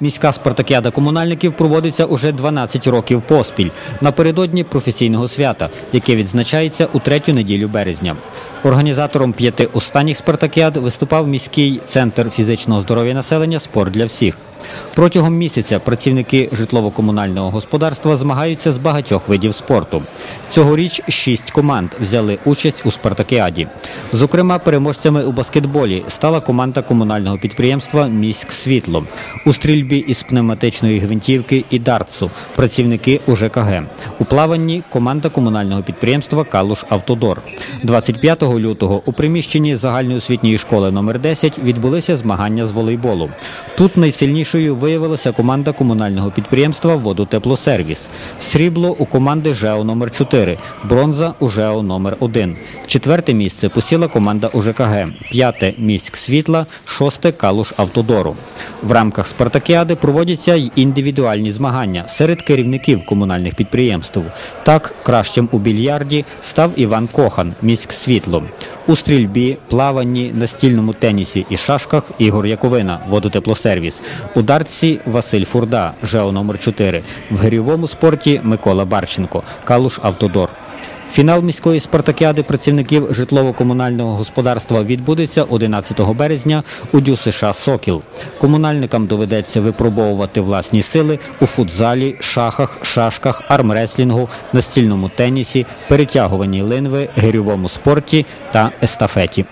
Міська спартакіада комунальників проводиться уже 12 років поспіль напередодні професійного свята, яке відзначається у третю неділю березня. Організатором п'яти останніх спартакіад виступав міський центр фізичного здоров'я населення Спорт для всіх. Протягом місяця працівники житлово-комунального господарства змагаються з багатьох видів спорту. Цьогоріч шість команд взяли участь у спартакіаді. Зокрема, переможцями у баскетболі стала команда комунального підприємства Міськ Світло. У стрільбі із пневматичної гвинтівки і дартсу працівники УЖКГ. У плаванні команда комунального підприємства Калуш Автодор. 25 лютого у приміщенні загальноосвітньої школи номер 10 відбулися змагання з волейболу. Тут найсильнішою виявилася команда комунального підприємства Водотеплосервіс. Срібло у команди ЖЕО номер 4 бронза у ЖЕО номер 1 Четверте місце посіла команда УЖКГ, п'яте міськ світла, шосте калуш автодору. В рамках спартакіади проводяться й індивідуальні змагання серед керівників комунальних підприємств. Так, кращим у більярді став Іван Кохан, міськ світло. У стрільбі, плаванні, настільному тенісі і шашках Ігор Яковина, водотеплосервіс. У дартсі Василь Фурда, ЖЕО номер 4 В гирьовому спорті Микола Барченко, Калуш Автодор. Фінал міської спартакіади працівників житлово-комунального господарства відбудеться 11 березня у ДЮ США Сокіл. Комунальникам доведеться випробовувати власні сили у футзалі, шахах, шашках, армреслінгу, настільному тенісі, перетягуванні линви, гирьовому спорті та естафеті.